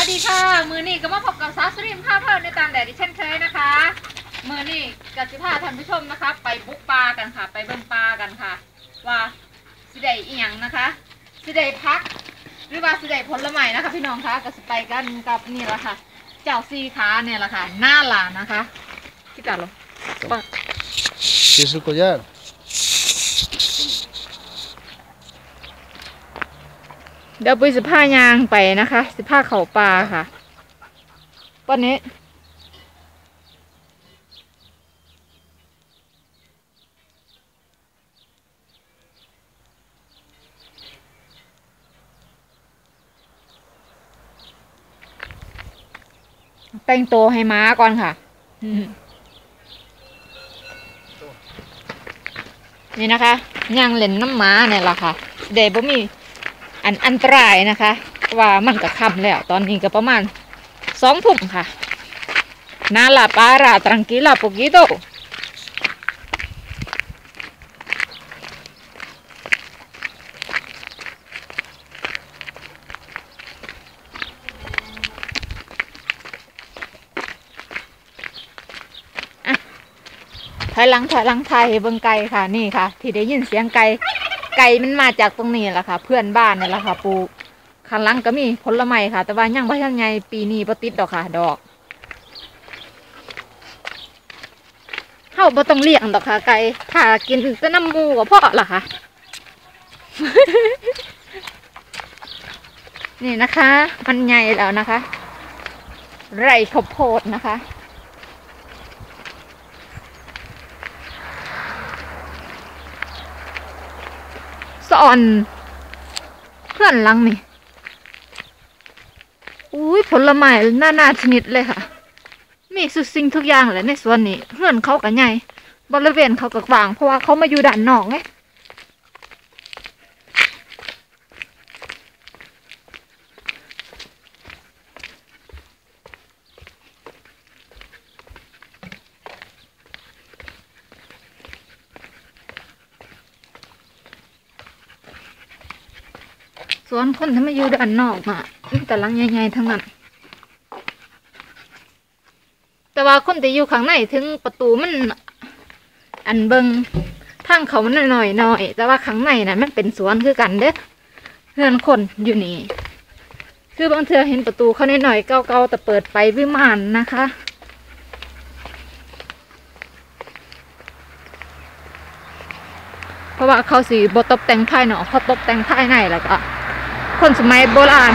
วัสดีค่ะ มือนี่ก็มาพบกับสาวสริมภาพเพิ่มในตามแดดดิเช่นเคยนะคะ มือนี่กับสิพาท่านผู้ชมนะคะ ไปบุกปลากันค่ะ ไปเบิ่งปลากันค่ะ ว่าสิได้อีหยังนะคะ สิได้พัก หรือว่าสิได้ผลไม้นะคะ พี่น้องคะก็สิไปกันกับนี่แหละค่ะ เจ้าซีขาเนี่ยแหละค่ะ หน้าหลานนะคะพี่กัดเหรอปะ ¿Quieres el collar? เดี๋ยวปุ้ยสิผ้ายางไปนะคะสิผ้าเขาปลาค่ะวันนี้แต่งตัวให้ม้าก่อนค่ะ นี่นะคะย่างเล่นน้ำม้าเนี่ยแหละค่ะเดบ่มี อันอันตรายนะคะ ว่ามันก็ค่ำแล้ว ตอนนี้ก็ประมาณสองทุ่มค่ะ นาลาปาราตรังกีลาปุกิโตอะถอยหลังถอยหลังไทยเบิงไก่ค่ะนี่ค่ะ ที่ได้ยินเสียงไก่ ไก่มันมาจากตรงนี้แหละค่ะ เพื่อนบ้านนี่แหละค่ะปลูกข้างหลังก็มีผลไม้ค่ะ แต่ว่ายังไม่ทันไงปีนี้ปติดดอกค่ะ ดอกเฮาบ่ต้องเลี้ยงดอกค่ะ ไก่ถ้ากินแต่น้ำมูก็พอละค่ะ นี่นะคะ มันใหญ่แล้วนะคะ ไร่ข้าวโพดนะคะ่อนเพื่อนลังนี่อุ้ยผลไม้นานาชนิดเลยค่ะ มีสุดสิ่งทุกอย่างเลยในสวนนี้เพื่อนเขากับไงบริเวณเขากับวาง เพราะว่าเขามาอยู่ด้านนอกไง วนคนที่มาอยู่ด้านนอกอะมีแต่ลังใหญ่ๆทั้งนั้น แต่ว่าคนที่อยู่ข้างในถึงประตูมัน อันเบิงทางเขามันหน่อยหน่อยแต่ว่าข้างในน่ะมันเป็นสวนคือกันเด้อเพื่อนคนอยู่นี่คือบางเธอเห็นประตูเขาหน่อยๆเก่าๆแต่เปิดไปวิมานนะคะเพราะว่าเขาสีบตกแต่งภายนอกเขาตกแต่งภายในแล้วก็ คนสมัยโบราณ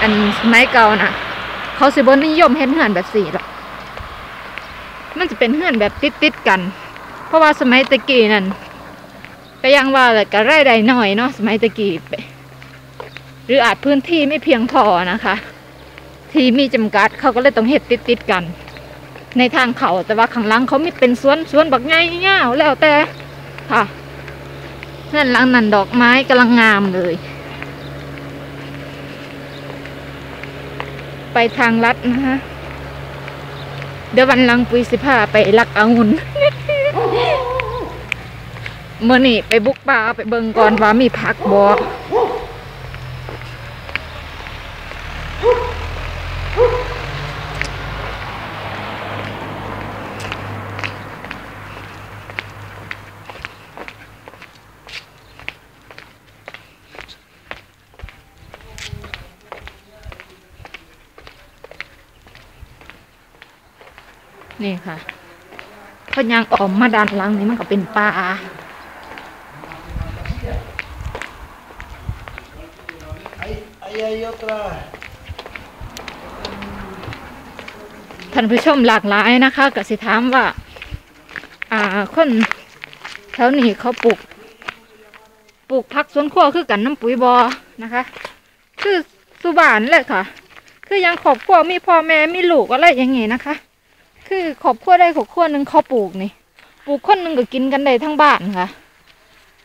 อันสมัยเก่าน่ะ เขาสิบนนิยมเห็นเหือนแบบสี่หรอกมันจะเป็นเหือนแบบติดๆกัน เพราะว่าสมัยตะกี้นั่นก็ยังว่าแหละก็ไร่ใดหน่อยเนาะสมัยตะกี้หรืออาจพื้นที่ไม่เพียงพอนะคะ ที่มีจำกัดเขาก็เลยต้องเห็ดติดๆกัน ในทางเขาแต่ว่าข้างหลังเขาไม่เป็นสวนสวนบักไงเงี้ยแล้วแต่ค่ะนั่นหลังนันดอกไม้กำลังงามเลย ไปทางลัดนะคะเดี๋ยววันหลังปุยสิพาไปลักอางุ่นเมื่อนี่ไปบุกป่าไปเบิงก่อนว่ามีผักบ่ นี่ค่ะพอยังออมมาด้านหลังนี่มันก็เป็นป่าท่านผู้ชมหลากหลายนะคะกสิถามว่า อ่าคนแถวนี้เขาปลูกปลูกผักสวนครัวคือกันน้ำปุ๋ยบอนะคะ คือสุบานเลยค่ะ คือยังครอบครัวมีพ่อแม่มีลูกอะไรอย่างงี้นะคะ คือครอบครัวได้ครอบครัวหนึ่งเขาปลูกนี่ปลูกคนหนึ่งก็กินกันได้ทั้งบ้านค่ะ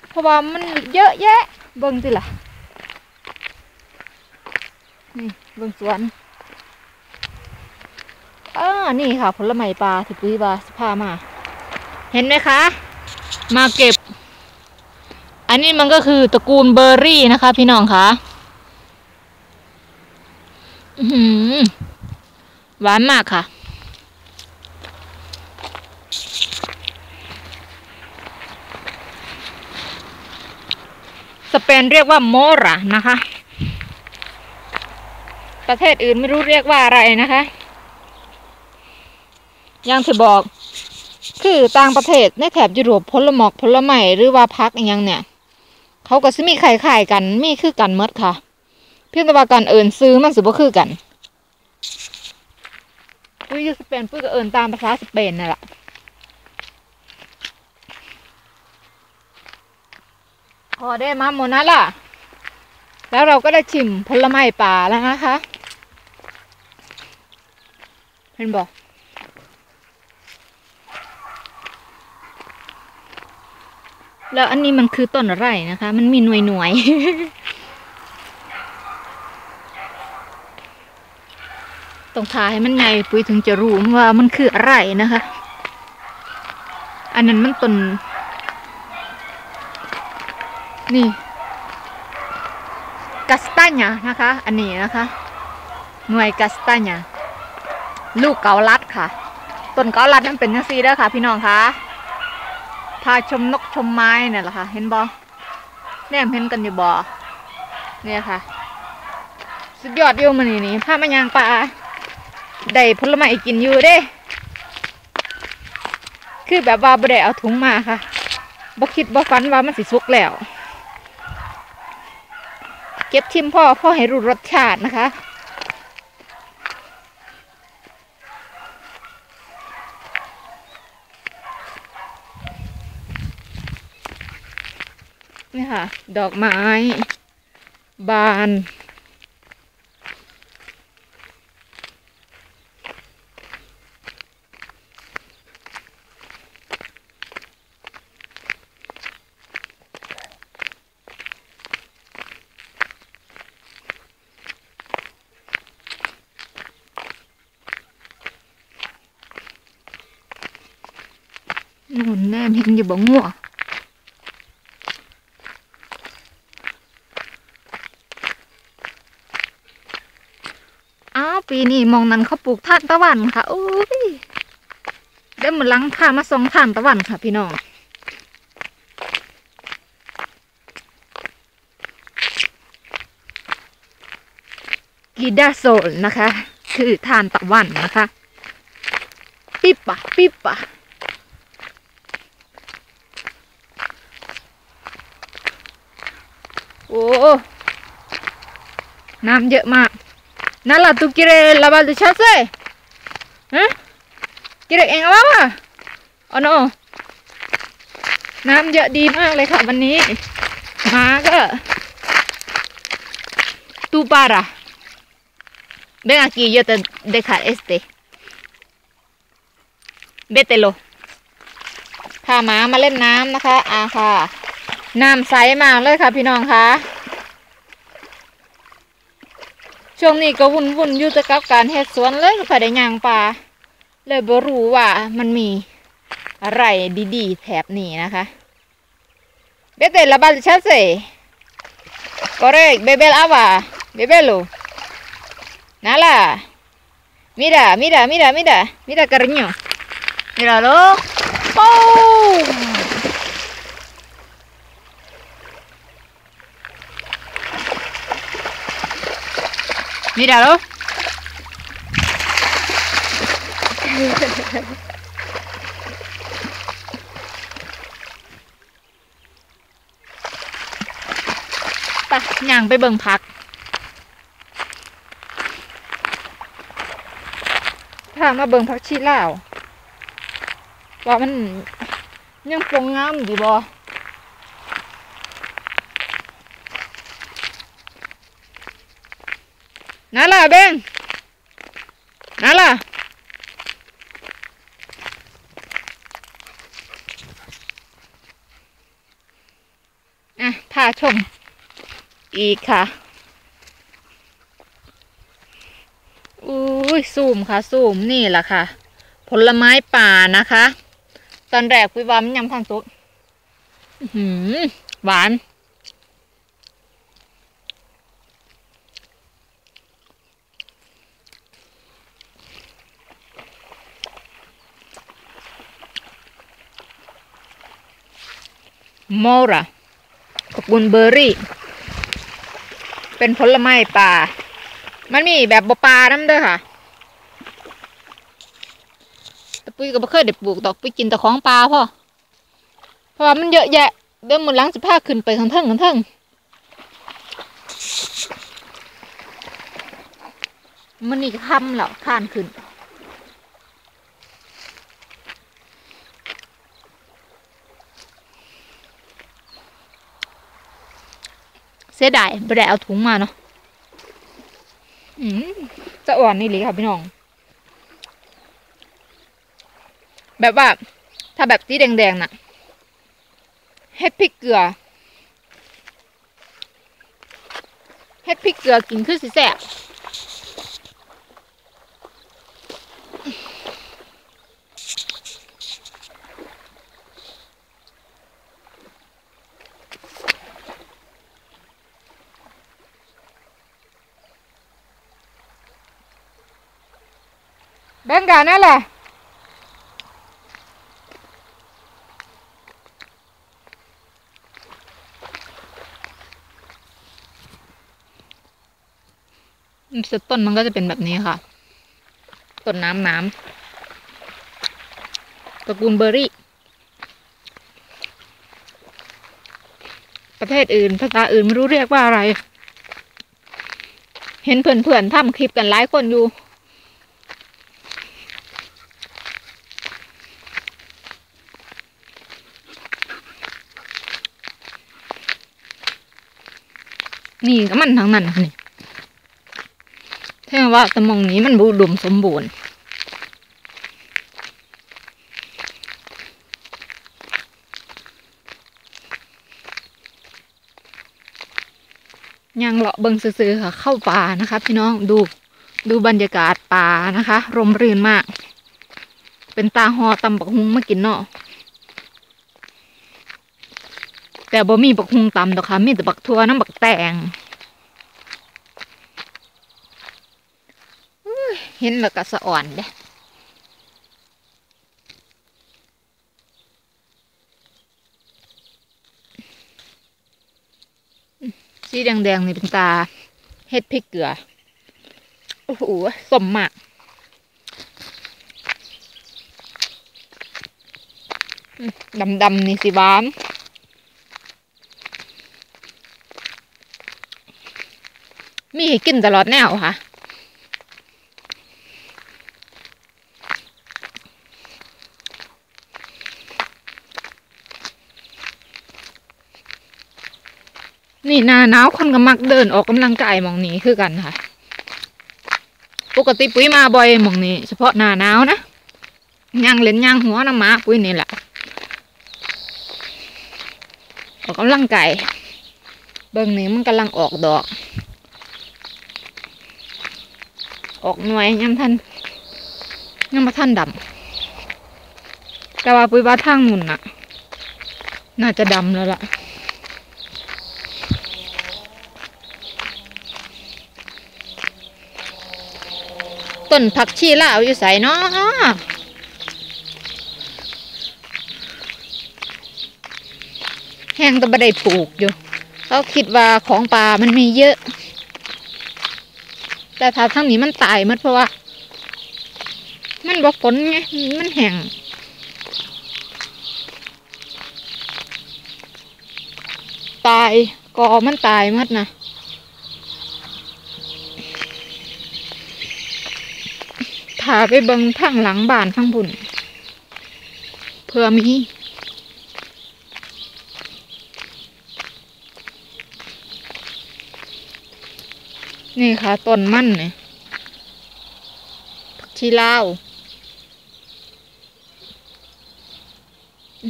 เพราะว่ามันเยอะแยะ เบิ่งสิล่ะนี่เบิ่งสวนอ่านี่ค่ะ ผลไม้ปลาที่ปุ้ยบาสพามา เห็นไหมคะ มาเก็บ อันนี้มันก็คือตระกูลเบอร์รี่นะคะ พี่น้องคะอื้อหือหวานมากค่ะ สเปนเรียกว่าโมรานะคะ ประเทศอื่นไม่รู้เรียกว่าอะไรนะคะยังที่บอก คือต่างประเทศในแถบยุโรปผลหมอกผลไม้หรือว่าพักอหยังเนี่ย เขาก็สิมีไข่ไข่กันมีคือกันเมดค่ะ เพียงแต่ว่าการเอินซื้อมันสิบ่คือกันปุ้ยยุสเปนปุ้ยก็เอินตามภาษาสเปนนั่นแหละ พอได้มาหมดนั้นล่ะ แล้วเราก็ได้ชิมผลไม้ป่าแล้วนะคะ เห็นบอกแล้วอันนี้มันคือต้นอะไรนะคะ มันมีหน่วยหน่วยต้องทาให้มันใหญ่ปุ้ยถึงจะรู้ว่ามันคืออะไรนะคะ อันนั้นมันต้น นี่กัสตาญานะคะ อันนี้นะคะ หน่วยกัสตาญาลูกเกาลัดค่ะ ต้นเกาลัดนั่นเป็นยังซีเด้อค่ะ พี่น้องคะพาชมนกชมไม้เนี่ยแหละค่ะ เห็นบอแนมเห็นกันอยู่บอเนี่ยค่ะ สุดยอดอยู่มันนี่นี่พามายางป่าได้ผลไม้กินอยู่เด้ คือแบบว่าบ่ได้เอาถุงมาค่ะบ่คิดบ่ฝันว่ามันสิสุกแล้ว เก็บชิมพ่อพ่อให้รู้รสชาตินะคะ นี่ค่ะ ดอกไม้ บาน นู่นแนมเห็นอยู่บ่งัวอ้าวปีนี้มองนั้นเขาปลูกท่านตะวันค่ะโอ้ยเดี๋ยวมือหลังพามาสองท่านตะวันค่ะพี่น้องกีดาโซลนะคะ คือทานตะวันนะคะ ปิปปะปิปปะ โอ้น้ำเยอะมากนั่นล่ะตุกิเรลาบาลชัดเซ่ฮะกิเรเองเอาวอ๋อโนน้ำเยอะดีมากเลยค่ะวันนี้ มาก็ตูปาระ Ven aquí, yo te dejar este. บตเตโลพาหมามาเล่นน้ำนะคะ อาค่ะ น้ำใสมากเลยค่ะพี่น้องคะช่วงนี้ก็วุ่นวุ่นอยู่แต่กับการเฮ็ดสวนเลยค่อยได้ย่างป่าเลยบ่รู้ว่ามันมีอะไรดีๆแถบนี้นะคะเบเต la balchase correct bebe el agua bebelo nala mira mira mira mira mira cariño míralo ¡Pum! Míralo. ไปย่างไป เบิ่งพักถ้ามาเบิ่งพักชีลาวว่ามันยังปรงงามดีบ่ นั่นล่ะเบงนั่นล่ะอะพาชม อีกค่ะ อุ้ยซูมค่ะ ซูมนี่แหละค่ะ ผลไม้ป่านะคะ ตอนแรกวิวามยังทางสุกอื้อหือหวาน มราตระกูลเบอร์รี่ เป็นผลไม้ป่า มันมีแบบบปลาน้ำเด้วยค่ะแต่ปุ้ยก็บ่เคยได้ปลูกดอกปุ้ยกินแต่ของปลาพ่อเพราะว่ามันเยอะแยะ เดี๋ยวมือหล้างสิพาขึ้นไปข้างเทิงข้างเทิงมันนี่คำแล้วข้านขึ้น เสียดายไม่ได้เอาถุงมาเนาะอืมจะอ่อนนี่เลยค่ะพี่น้อง แบบว่า ถ้าแบบสีแดงๆน่ะเฮ็ดพริกเกลือเฮ็ดพริกเกลือกินคือสิแซ่บ อันนั่นแหละอืมสต้นมันก็จะเป็นแบบนี้ค่ะ ต้นน้ำน้ำตระกูลเบอร์รี่ ประเทศอื่น ภาษาอื่นไม่รู้เรียกว่าอะไร เห็นเพื่อนๆทำคลิปกันหลายคนอยู่ นี่ก็มันทั้งนั้นนี่แท่ว่าตะมองนี้มันบูดมสมบูรณ์ยังเลาะเบิงซื้อๆค่ะเข้าป่านะคะ พี่น้องดูดูบรรยากาศป่านะคะ ร่มรื่นมาก เป็นตาหอตำบักฮุงมากินเนาะ แต่บ่มีบักฮุงตำดอกค่ะมีแต่บักทัวน้ำบักแตงเห็นแล้วก็สะอ่อนเด้สีแดงๆนี่เป็นตาเฮ็ดพริกเกลือ โอ้โหสมมากดำๆนี่สิหวาน มีให้กินตลอดแนวค่ะ นี่หนาหนาวคนก็มักเดินออกกำลังกายมองนี้คือกันค่ะ ปกติปุ้ยมาบ่อยมองนี้ เฉพาะหนาหนาวนะย่างเล่นย่างหัวน้ำหมาปุ้ยนี่แหละออกกำลังกายเบิ่งนี้มันกำลังออกดอก ออกหน่วยยังท่านยังมาท่านดำแต่ว่าปุยว่าทางนุ่นน่ะ น่าจะดำแล้วล่ะต้นผักชีลาวอยู่ใส่เนาะแห้งแต่ไม่ได้ปลูกอยู่ เขาคิดว่าของป่ามันมีเยอะ แต่ถ้าทั้งนี้มันตายมันเพราะว่า มันบ่ฝนไงมันแห้งตายกอมันตายหมดนะถาไปเบิงทางหลังบ้านข้างบุญเพื่อมี นี่ค่ะต้นมันเนี่ยผักชีลาว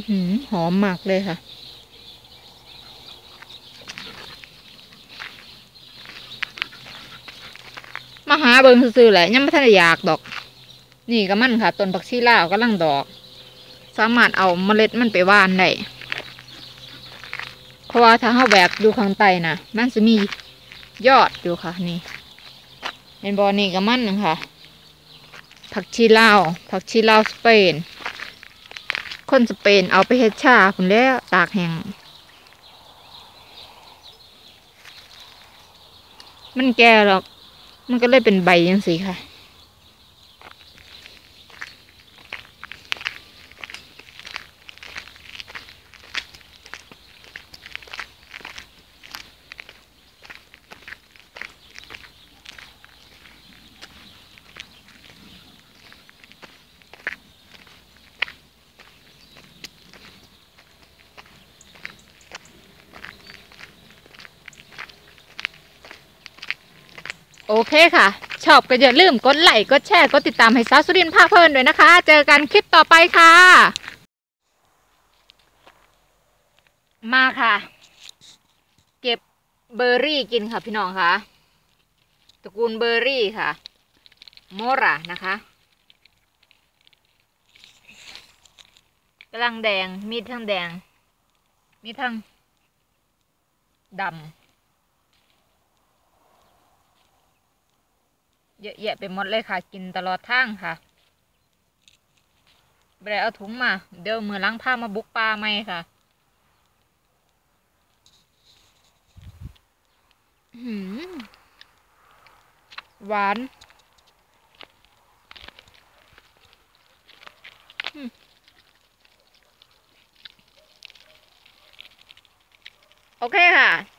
หือหอมมากเลยค่ะมาหาเบิงซื่อๆแหละยังไม่ทันอยากดอก นี่ก็มันค่ะต้นผักชีลาวกำลังดอก สามารถเอาเมล็ดมันไปว่านได้เพราะว่าถ้าเขาแบกดูข้างใต้นะมันจะมี ยอดอยู่ค่ะนี่เป็นบอนีกับมันนะคะผักชีลาวผักชีลาวสเปน คนสเปนเอาไปเฮ็ดชาผลแล้วตากแห้งมันแก่หรอก มันก็เลยเป็นใบยังสีค่ะ โอเคค่ะ ชอบก็อย่าลืมกดไลค์กดแชร์กดติดตามให้สาวสุรินทร์ภาคเพลินด้วยนะคะ เจอกันคลิปต่อไปค่ะ มาค่ะ เก็บเบอร์รี่กินค่ะพี่น้องค่ะตระกูลเบอร์รี่ค่ะ โมรานะคะกำลังแดงมีทั้งแดง มีทั้งดำ เยอะแยะไปหมดเลยค่ะ กินตลอดทางค่ะไปเอาถุงมา เดี๋ยวมือล้างผ้ามาบุกปลาไหมค่ะหวานโอเคค่ะ